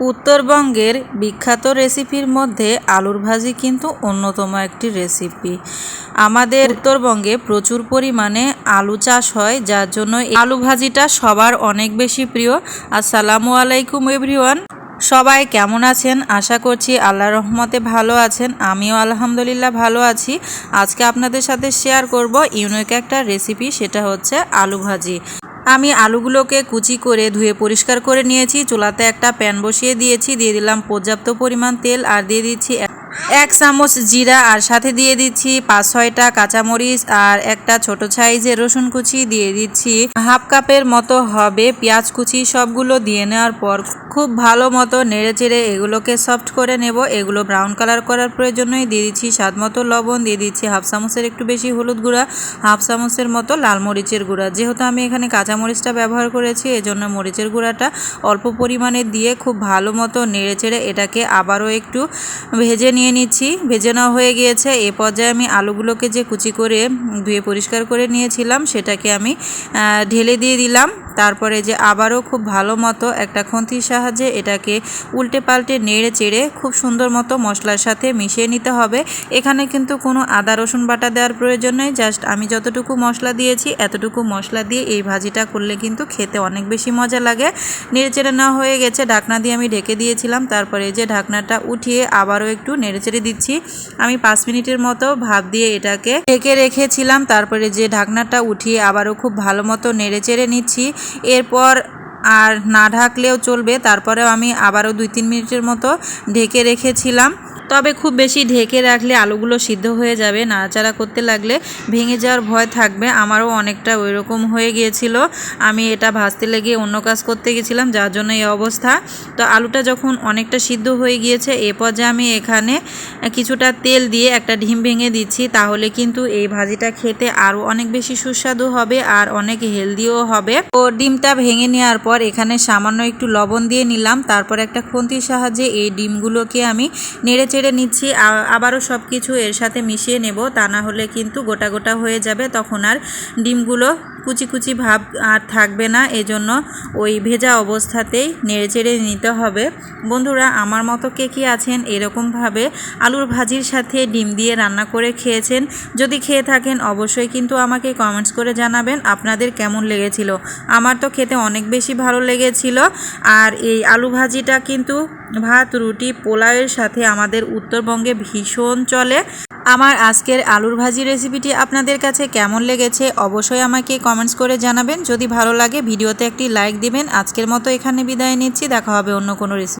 উত্তরবঙ্গের বিখ্যাত রেসিপির মধ্যে আলুর ভাজি কিন্তু অন্যতম একটি রেসিপি। আমাদের উত্তরবঙ্গে প্রচুর পরিমাণে আলু চাষ হয়, যার জন্য আলু ভাজিটা সবার অনেক বেশি প্রিয়। আসসালামু আলাইকুম এভরিওয়ান। সবাই কেমন আছেন? আশা করছি আল্লাহ রহমতে ভালো আছেন। আমিও আলহামদুলিল্লাহ ভালো আছি। আজকে আপনাদের সাথে শেয়ার করব ইউনিক একটা রেসিপি সেটা হচ্ছে আলু ভাজি। আমি আলুগুলোকে কুচি করে ধুয়ে পরিষ্কার করে নিয়েছি। চুলাতে একটা প্যান বসিয়ে দিয়েছি। দিয়ে দিলাম পর্যাপ্ত পরিমাণ তেল আর দিয়ে দিচ্ছি এক- চামচ জিরা আর সাথে দিয়ে দিচ্ছি পাঁচ ছয়টা কাঁচামরিচ আর একটা ছোট সাইজের রসুন কুচি দিয়ে দিচ্ছি। হাফ কাপের মতো হবে পেঁয়াজ কুচি সবগুলো দিয়ে নেওয়ার পর খুব ভালো মতো নেড়ে চেড়ে এগুলোকে সফট করে নেব। এগুলো ব্রাউন কালার করার প্রয়োজনই দিয়ে দিচ্ছি স্বাদ মতো লবণ, দিয়ে দিচ্ছি হাফ চামচের একটু বেশি হলুদ গুঁড়া, হাফ চামচের মতো লাল মরিচের গুঁড়া। যেহেতু আমি এখানে কাঁচামরিচটা ব্যবহার করেছি, এজন্য মরিচের গুঁড়াটা অল্প পরিমাণে দিয়ে খুব ভালো মতো নেড়ে চেড়ে এটাকে আবারও একটু ভেজে নিয়ে নিচ্ছি। ভেজে নেওয়া হয়ে গিয়েছে। এ পর্যায়ে আমি আলুগুলোকে যে কুচি করে ধুয়ে পরিষ্কার করে নিয়েছিলাম, সেটাকে আমি ঢেলে দিয়ে দিলাম। তারপরে যে আবারও খুব ভালো মতো একটা খন্তির সাহায্যে এটাকে উল্টে পাল্টে নেড়ে চেড়ে খুব সুন্দর মতো মশলার সাথে মিশিয়ে নিতে হবে। এখানে কিন্তু কোনো আদা, রসুন বাটা দেওয়ার প্রয়োজন নেই। জাস্ট আমি যতটুকু মশলা দিয়েছি, এতটুকু মশলা দিয়ে এই ভাজিটা করলে কিন্তু খেতে অনেক বেশি মজা লাগে। নেড়ে চেড়ে নেওয়া হয়ে গেছে। ঢাকনা দিয়ে আমি ঢেকে দিয়েছিলাম। তারপরে যে ঢাকনাটা উঠিয়ে আবারও একটু নেড়ে চেড়ে দিচ্ছি। আমি পাঁচ মিনিটের মতো ভাপ দিয়ে এটাকে ঢেকে রেখেছিলাম। তারপরে যে ঢাকনাটা উঠিয়ে আবারও খুব ভালো মতো নেড়ে চেড়ে নিচ্ছি। এরপর আর না ঢাকলেও চলবে। তারপরেও আমি আবারও দুই তিন মিনিটের মতো ঢেকে রেখেছিলাম। তবে খুব বেশি ঢেকে রাখলে আলুগুলো সিদ্ধ হয়ে যাবে। নাড়াচাড়া করতে লাগলে ভেঙে যাওয়ার ভয় থাকবে। আমারও অনেকটা ওই রকম হয়ে গিয়েছিল। আমি এটা ভাজতে লেগে অন্য কাজ করতে গেছিলাম, যার জন্য এই অবস্থা। তো আলুটা যখন অনেকটা সিদ্ধ হয়ে গিয়েছে, এ পর্যায়ে আমি এখানে কিছুটা তেল দিয়ে একটা ডিম ভেঙে দিচ্ছি। তাহলে কিন্তু এই ভাজিটা খেতে আরও অনেক বেশি সুস্বাদু হবে আর অনেক হেলদিও হবে। তো ডিমটা ভেঙে নেওয়ার পর এখানে সামান্য একটু লবণ দিয়ে নিলাম। তারপর একটা খুন্তির সাহায্যে এই ডিমগুলোকে আমি নেড়ে চেড়ে নিচ্ছি আবারও সব কিছু এর সাথে মিশিয়ে নেব, তা না হলে কিন্তু গোটা গোটা হয়ে যাবে, তখন আর ডিমগুলো কুচি কুচি ভাব আর থাকবে না, এজন্য ওই ভেজা অবস্থাতেই নেড়ে চেড়ে নিতে হবে। বন্ধুরা, আমার মতো কে কী আছেন এরকমভাবে আলুর ভাজির সাথে ডিম দিয়ে রান্না করে খেয়েছেন? যদি খেয়ে থাকেন, অবশ্যই কিন্তু আমাকে কমেন্টস করে জানাবেন, আপনাদের কেমন লেগেছিল? আমার তো খেতে অনেক বেশি ভালো লেগেছিল, আর এই আলু ভাজিটা কিন্তু ভাত, রুটি, পোলাওয়ের সাথে আমাদের উত্তরবঙ্গে ভীষণ চলে। আমার আজকের আলুর ভাজি রেসিপিটি আপনাদের কাছে কেমন লেগেছে অবশ্যই আমাকে কমেন্টস করে জানাবেন। যদি ভালো লাগে, ভিডিওতে একটি লাইক দিবেন। আজকের মতো এখানে বিদায় নিচ্ছি। দেখা হবে অন্য কোনো রেসিপি